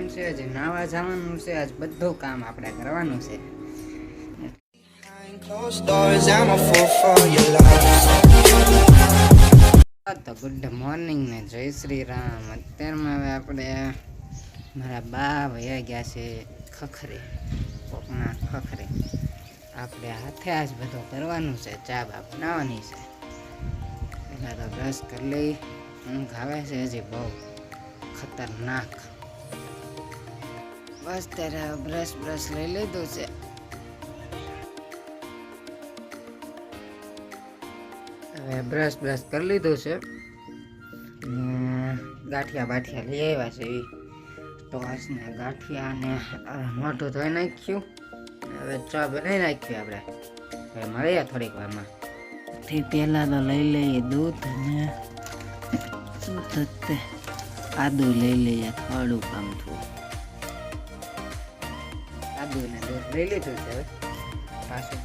Time છે, આજે નાવા જવાનું છે, આજ બધું કામ આપણે કરવાનું છે. તો ગુડ મોર્નિંગ ને જય શ્રી રામ. અત્યારમાં હવે આપણે મારા બા વયા ગયા છે ખખરે, કોકના ખખરે. આપણે હાથે આજ બધું કરવાનું છે, ચા બા બનાવવાની છે. પહેલાં તો બ્રશ કરી લઈ, ઊંઘ આવે છે હજી બહુ ખતરનાક. બસ ત્યારે બ્રશ બ્રશ લઈ લીધું છે. હવે બ્રશ બ્રશ કરી લીધું છે. ગાંઠિયા બાઠિયા લઈ આવ્યા છે એ તો ને ગાંઠિયા ને આ મોઢું ધોઈ નાખ્યું. હવે ચા બનાવી નાખ્યું આપણે. હવે મળીએ થોડીક વારમાં. તે પહેલાં તો લઈ લઈએ દૂધ ને દૂધ આદુ લઈ લઈએ થોડું કામ થયું આદુ ને દૂધ લઈ લીધું છે હવે. પાછું.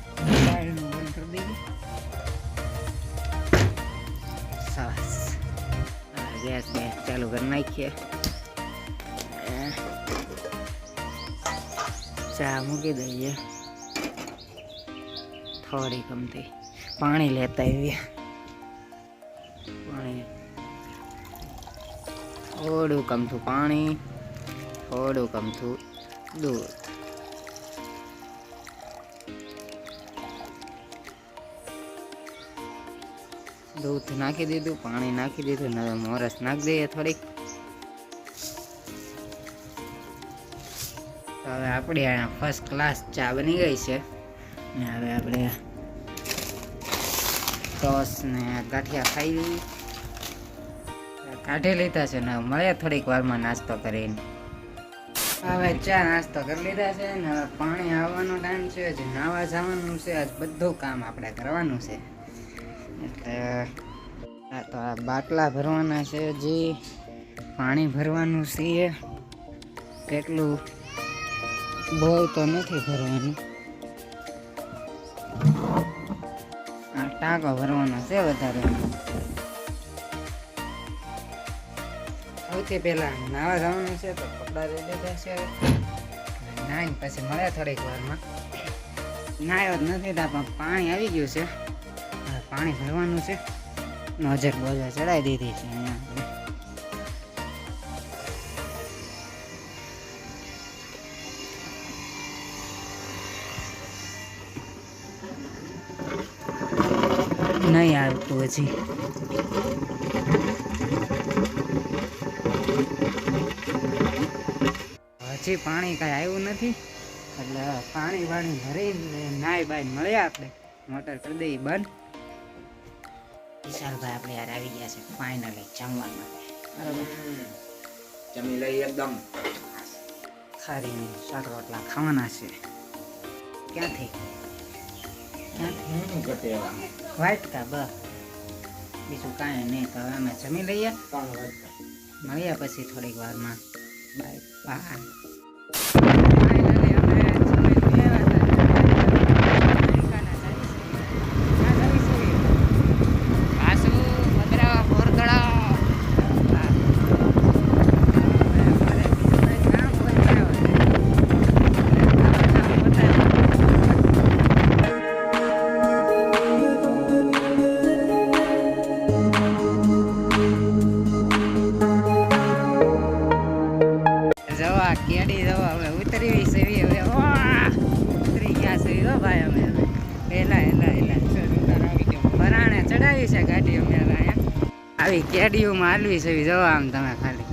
બંધ કરી દઈએ સરસ ગેસ ગેસ ચાલુ કરી નાખીએ. ચા મૂકી દઈએ. થોડી ગમતી પાણી લેતા આવીએ. પાણી. થોડું કમથું પાણી. થોડું કમથું દૂધ. દૂધ નાખી દીધું, પાણી નાખી દીધું, ને મોરસ નાખી દઈએ થોડીક. તો હવે આપણી અહીંયા ફર્સ્ટ ક્લાસ ચા બની ગઈ છે. ને હવે આપણે ટોસ ને ગાંઠિયા ખાઈ લઈએ. કાઢી લીધા છે ને મળે થોડીક વારમાં નાસ્તો કરીને. હવે ચા નાસ્તો કરી લીધા છે ને હવે પાણી આવવાનો ટાઈમ છે જે નાવા જવાનું છે, આજ બધું કામ આપણે કરવાનું છે. એટલે, આ તો આ બાટલા ભરવાના છે હજી પાણી ભરવાનું છે. કેટલું બહુ તો નથી ભરવાનું. આ ટાંકો ભરવાનો છે વધારે. સૌથી પહેલા નાવા જવાનું છે તો કપડાં લઈ લીધા છે. નાઈને પછી મળ્યા થોડીક વારમાં. નાયો જ નથી તા પણ પાણી આવી ગયું છે. પાણી ભરવાનું છે. નજર બોજર ચડાવી દીધી છે અહીંયા નહીં આવતું હજી. હજી પાણી કાંઈ આવ્યું નથી. એટલે પાણી વાણી ભરીને નાય બાય મળ્યા આપણે. મોટર કરી દઈએ બંધ. વિશાલભાઈ આપણે યાર આવી ગયા છે ફાઇનલી જમવા માટે. બરાબર. જમી લઈ એકદમ. ખારીને શાક રોટલા ખાવાના છે. ક્યાંથી? ક્યાંથી? હું ઘટે એવા. વ્હાઈટ કા બ બીજું કાંઈ નહીં તો હવે અમે જમી લઈએ. મળ્યા પછી થોડીક વારમાં. બાય. બાય. આવી કેડીઓમાં હાલવી છે. જવા આમ તમે ખાલી.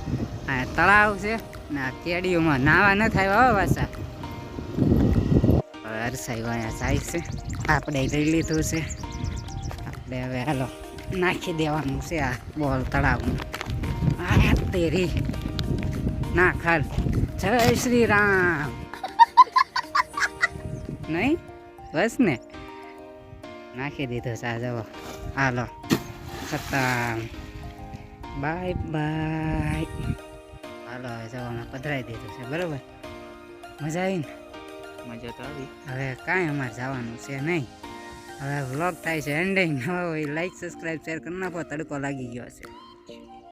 આ તળાવ છે ને આ કેડીઓમાં નાવા ન થાય હો પાછા. હવે હરસાઈ વાયા જાય છે. આપણે લઈ લીધું છે. આપણે હવે હાલો નાખી દેવાનું છે આ બોલ તળાવમાં. આ તેરી. ના, ખાલ. જય શ્રી રામ નહીં? બસ ને. નાખી દીધો સા જવો. હાલો. ખતમ બાય બાય હાલો હવે જવામાં પધરાઈ દીધું છે બરાબર? મજા આવી ને? મજા તો આવી. હવે કાંઈ અમારે જવાનું છે નહીં. હવે વ્લોગ થાય છે એન્ડિંગ હવે લાઈક સબસ્ક્રાઈબ શેર કરી નાખો તડકો લાગી ગયો છે